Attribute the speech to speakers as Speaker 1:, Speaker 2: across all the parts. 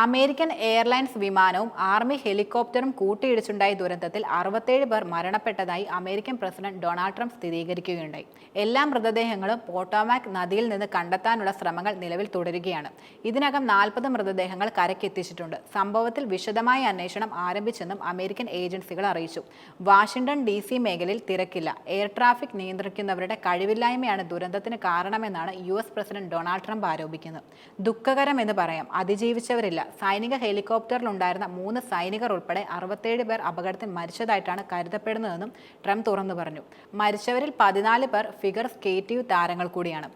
Speaker 1: American Airlines വിമാനവും army ഹെലികോപ്റ്ററും കൂട്ടിയിടിച്ചുണ്ടായ ദുരന്തത്തിൽ അറുപത്തേഴ് പേർ മരണപ്പെട്ടതായി അമേരിക്കൻ പ്രസിഡന്റ് ഡൊണാൾഡ് ട്രംപ് സ്ഥിരീകരിക്കുകയുണ്ടായി. എല്ലാ മൃതദേഹങ്ങളും പോട്ടോമാക് നദിയിൽ നിന്ന് കണ്ടെത്താനുള്ള ശ്രമങ്ങൾ നിലവിൽ തുടരുകയാണ്. ഇതിനകം നാൽപ്പത് മൃതദേഹങ്ങൾ കരക്കെത്തിച്ചിട്ടുണ്ട് സംഭവത്തിൽ വിശദമായ അന്വേഷണം ആരംഭിച്ചെന്നും അമേരിക്കൻ ഏജൻസികൾ അറിയിച്ചു. വാഷിംഗ്ടൺ ഡി സി മേഖലയിൽ തിരക്കില്ല. എയർ ട്രാഫിക് നിയന്ത്രിക്കുന്നവരുടെ കഴിവില്ലായ്മയാണ് ദുരന്തത്തിന് കാരണമെന്നാണ് U S president Donald Trump ആരോപിക്കുന്നത്. ദുഃഖകരം എന്ന് പറയാം. അതിജീവിച്ചവരില്ല. സൈനിക ഹെലികോപ്റ്ററിലുണ്ടായിരുന്ന മൂന്ന് സൈനികർ ഉൾപ്പെടെ അറുപത്തേഴ് പേർ അപകടത്തിൽ മരിച്ചതായിട്ടാണ് കരുതപ്പെടുന്നതെന്നും ട്രംപ് തുറന്നു പറഞ്ഞു. മരിച്ചവരിൽ പതിനാല് പേർ ഫിഗർ സ്കേറ്റീവ് താരങ്ങൾ കൂടിയാണ്.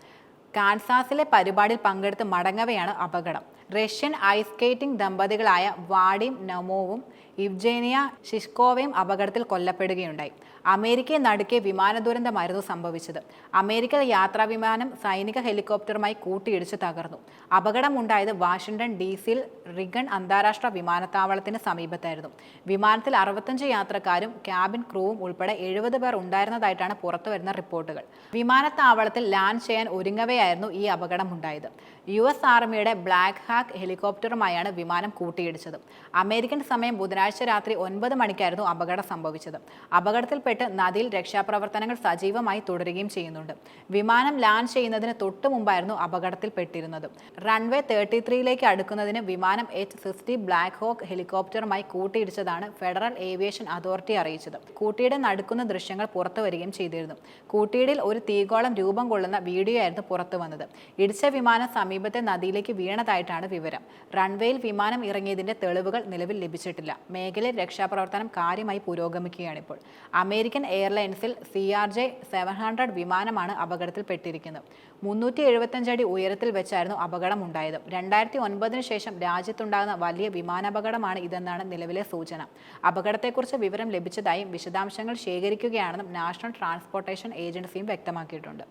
Speaker 1: കാൻസാസിലെ പരിപാടിയിൽ പങ്കെടുത്ത് മടങ്ങവെയാണ് അപകടം. റഷ്യൻ ഐസ് സ്കേറ്റിംഗ് ദമ്പതികളായ വാഡിം നമോവും ഇവ്ജേനിയ ഷിഷ്കോവയും അപകടത്തിൽ കൊല്ലപ്പെടുകയുണ്ടായി. അമേരിക്കയെ നടുക്കിയ വിമാന ദുരന്തമായിരുന്നു സംഭവിച്ചത്. അമേരിക്കൻ യാത്രാ വിമാനം സൈനിക ഹെലികോപ്റ്ററുമായി കൂട്ടിയിടിച്ച് തകർന്നു. അപകടമുണ്ടായത് വാഷിംഗ്ടൺ ഡി സിയിൽ റിഗൺ അന്താരാഷ്ട്ര വിമാനത്താവളത്തിന് സമീപത്തായിരുന്നു. വിമാനത്തിൽ അറുപത്തഞ്ച് യാത്രക്കാരും ക്യാബിൻ ക്രൂവും ഉൾപ്പെടെ എഴുപത് പേർ ഉണ്ടായിരുന്നതായിട്ടാണ് പുറത്തുവരുന്ന റിപ്പോർട്ടുകൾ. വിമാനത്താവളത്തിൽ ലാൻഡ് ചെയ്യാൻ ഒരുങ്ങവെയായിരുന്നു ഈ അപകടമുണ്ടായത്. യു എസ് ആർമിയുടെ ബ്ലാക്ക് ഹാക്ക് ഹെലികോപ്റ്ററുമായാണ് വിമാനം കൂട്ടിയിടിച്ചത്. അമേരിക്കൻ സമയം ബുധനാഴ്ച രാത്രി ഒൻപത് മണിക്കായിരുന്നു അപകടം സംഭവിച്ചത്. അപകടത്തിൽപ്പെട്ട് നദിയിൽ രക്ഷാപ്രവർത്തനങ്ങൾ സജീവമായി തുടരുകയും ചെയ്യുന്നുണ്ട്. വിമാനം ലാൻഡ് ചെയ്യുന്നതിന് തൊട്ടു മുമ്പായിരുന്നു അപകടത്തിൽപ്പെട്ടിരുന്നത്. റൺവേ തേർട്ടി ത്രീയിലേക്ക് അടുക്കുന്നതിന് വിമാനം എച്ച് സിക്സ്റ്റി ബ്ലാക്ക് ഹോക്ക് ഹെലികോപ്റ്ററുമായി കൂട്ടിയിടിച്ചതാണ് ഫെഡറൽ ഏവിയേഷൻ അതോറിറ്റി അറിയിച്ചത്. കൂട്ടിയിടെ നടക്കുന്ന ദൃശ്യങ്ങൾ പുറത്തു വരികയും ചെയ്തിരുന്നു. കൂട്ടിയിടിൽ ഒരു തീകോളം രൂപം കൊള്ളുന്ന വീഡിയോ ആയിരുന്നു പുറത്തു വന്നത്. ഇടിച്ച വിമാനം സമീപത്തെ നദിയിലേക്ക് വീണതായിട്ടാണ് വിവരം. റൺവേയിൽ വിമാനം ഇറങ്ങിയതിന്റെ തെളിവുകൾ നിലവിൽ ലഭിച്ചിട്ടില്ല. മേഖലയിൽ രക്ഷാപ്രവർത്തനം കാര്യമായി പുരോഗമിക്കുകയാണിപ്പോൾ. American എയർലൈൻസിൽ C R J seven hundred വിമാനമാണ് അപകടത്തിൽപ്പെട്ടിരിക്കുന്നത്. മുന്നൂറ്റി എഴുപത്തഞ്ച് അടി ഉയരത്തിൽ വെച്ചായിരുന്നു അപകടം ഉണ്ടായത് രണ്ടായിരത്തി ഒൻപതിനു ശേഷം രാജ്യത്തുണ്ടാകുന്ന വലിയ വിമാനാപകടമാണ് ഇതെന്നാണ് നിലവിലെ സൂചന. അപകടത്തെക്കുറിച്ച് വിവരം ലഭിച്ചതായും വിശദാംശങ്ങൾ ശേഖരിക്കുകയാണെന്നും നാഷണൽ ട്രാൻസ്പോർട്ടേഷൻ ഏജൻസിയും വ്യക്തമാക്കിയിട്ടുണ്ട്.